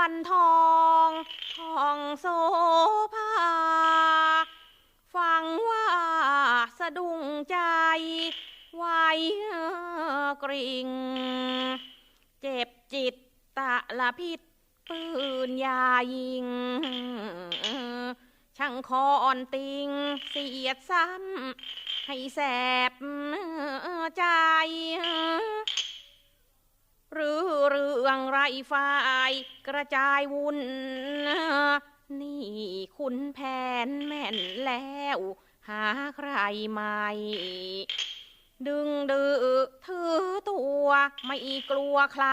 วันทองทองโซภาฟังว่าสะดุ้งใจไว้กริ่ง เจ็บจิตตะละพิษปืนยายิง ช่างคออ่อนติงเสียดซ้ำให้แสบใจ หรือเรือ ไรฝ่ายกระจายวุ่นนี่คุณแผนแม่นแล้ว หาใครใหม่ดึงดื้อถือตัวไม่กลัวใคร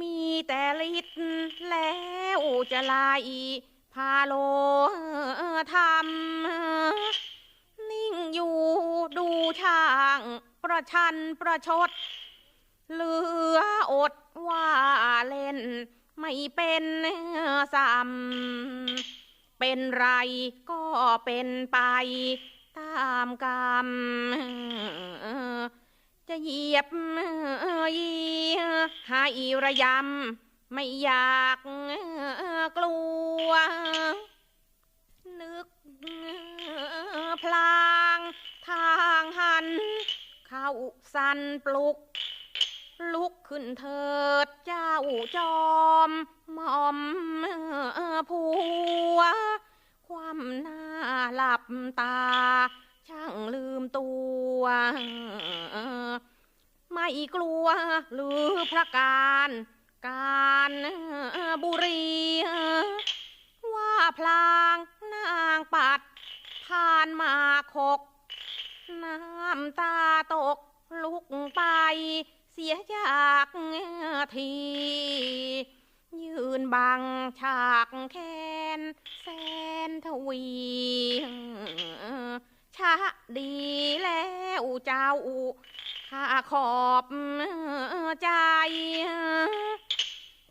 มีแต่ฤทธิ์แล้วจะไล่พาโลทำนิ่งอยู่ดูช่าง ประชันประชด เหลืออดว่าเล่น ไม่เป็นซ้ำเป็นไรก็เป็นไป ตามกรรม จะเหยียบยีให้ระยำไม่อยากกลัว นึกพลางทางหัน เข้าสันปลุก ลุกขึ้นเถิดเจ้าจอมหมอมผัว ความหน้าหลับตา ช่างลืมตัว ไม่กลัวหรือพระการการบุรี ว่าพลางนางปัด ผ่านมาคก น้ำตาตกลุกไป เสียจากทียืนบังฉากแค้นแสนทวีชะดีแล้วเจ้าข้าขอบใจ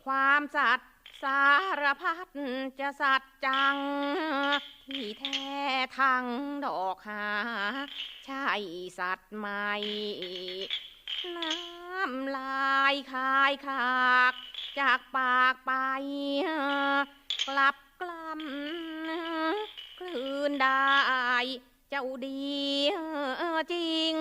ความสัตย์สารพัดจะสัตย์จัง ที่แท้ทั้งดอกหา ใช่สัตว์ใหม น้ำลายคายขากจากปากไป กลับกล้ำกลืนได้ เจ้าดีจริง